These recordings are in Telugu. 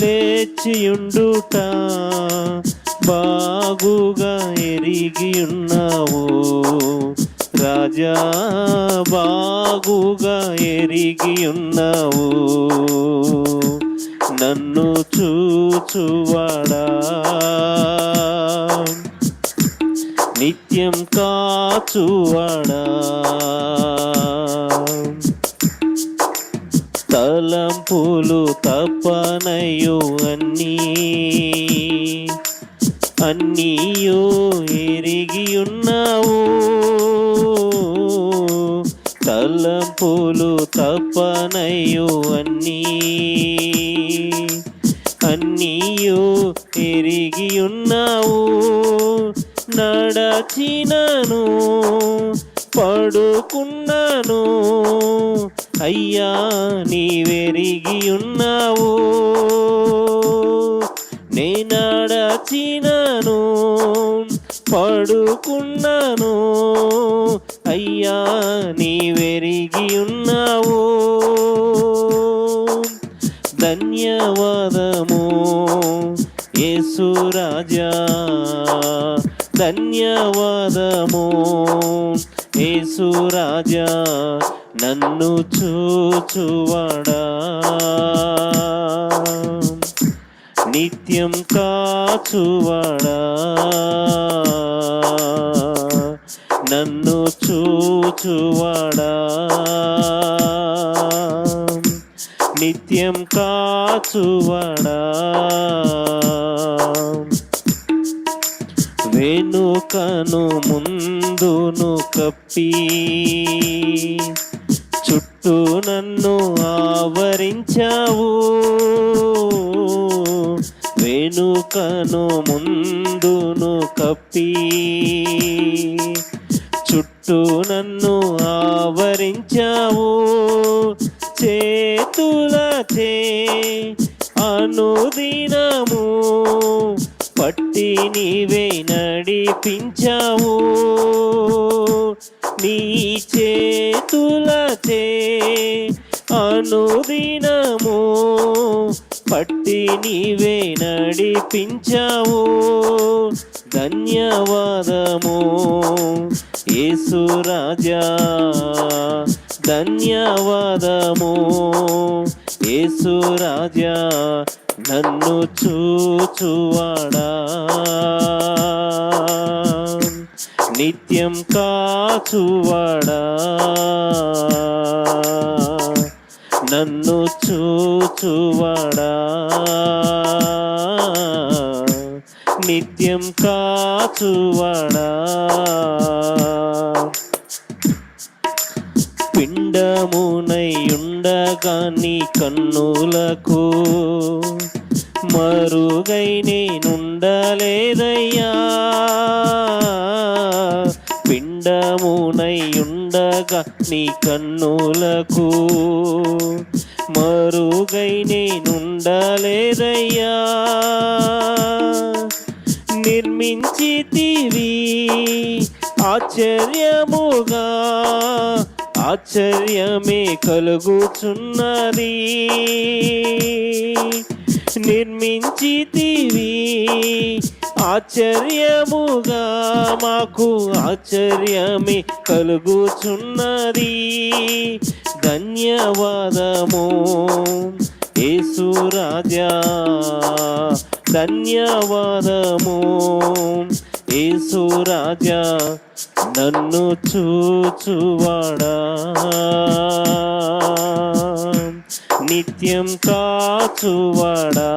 లేచియుండుట బాగుగా ఎరిగి ఉన్నావు రాజా బాగుగా ఎరిగి ఉన్నావు నన్ను చూచువాడా. నిత్యం కాచువాడా. తలంపులు తప్పనయు అన్నీ. అన్నీయో ఎరిగి ఉన్నావు. తలంపులు తప్పనయు అన్నీ. అన్నీయో ఎరిగి ఉన్నావు. నడచినను పడుకున్నాను. అయ్యా నీవెరిగి ఉన్నావు. నేనాడచినను పడుకున్నాను. అయ్యా నీవెరిగి ఉన్నావు. ధన్యవాదము యేసు రాజా. ధన్యవాదము యేసు రాజా. నన్ను చూచువాడా? నిత్యం కాచువాడా? నన్ను చూచువాడా? నిత్యం కాచువాడా? వెనుకను ముందును కప్పి చుట్టూ నన్ను ఆవరించావు. వెనుకను ముందును కప్పి చుట్టూ నన్ను ఆవరించావు. చేతులచే అనుదినము పట్టి నీవే నడిపించావు. నీ చేతులతే అనుదినము పట్టి నీవే నడిపించావు. ధన్యవాదము. యేసు రాజా ధన్యవాదము. యేసు రాజా నన్ను చూచువాడా. నిత్యం కాచువాడా? నన్ను చూచువాడా? నిత్యం కాచువాడా? పిండమునయుండగా నీ కన్నులకు మరుగై నేనుండలేదయ్యా. ఉండగా నీ కన్నులకు మరుగై నేనుండలేదయ్యా. నిర్మించితివి ఆశ్చర్యముగా ఆశ్చర్యమే కలుగుచున్నది. నిర్మించితివి ఆశ్చర్యముగా మాకు ఆశ్చర్యమే కలుగుచున్నది. ధన్యవాదము. యేసురాజా ధన్యవాదము. యేసురాజా నన్ను చూచువాడా. నిత్యం కాచువాడా.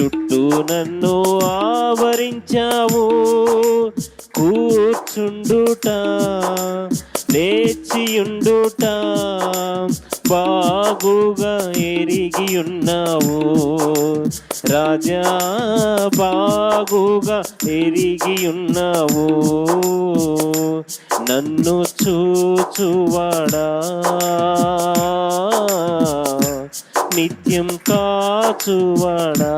చుట్టూ నన్ను ఆవరించావు. కూర్చుండుట లేచియుండుట బాగుగా ఎరిగి ఉన్నావు రాజా బాగుగా ఎరిగి ఉన్నావు నన్ను చూచువాడా? నిత్యం కాచువాడా?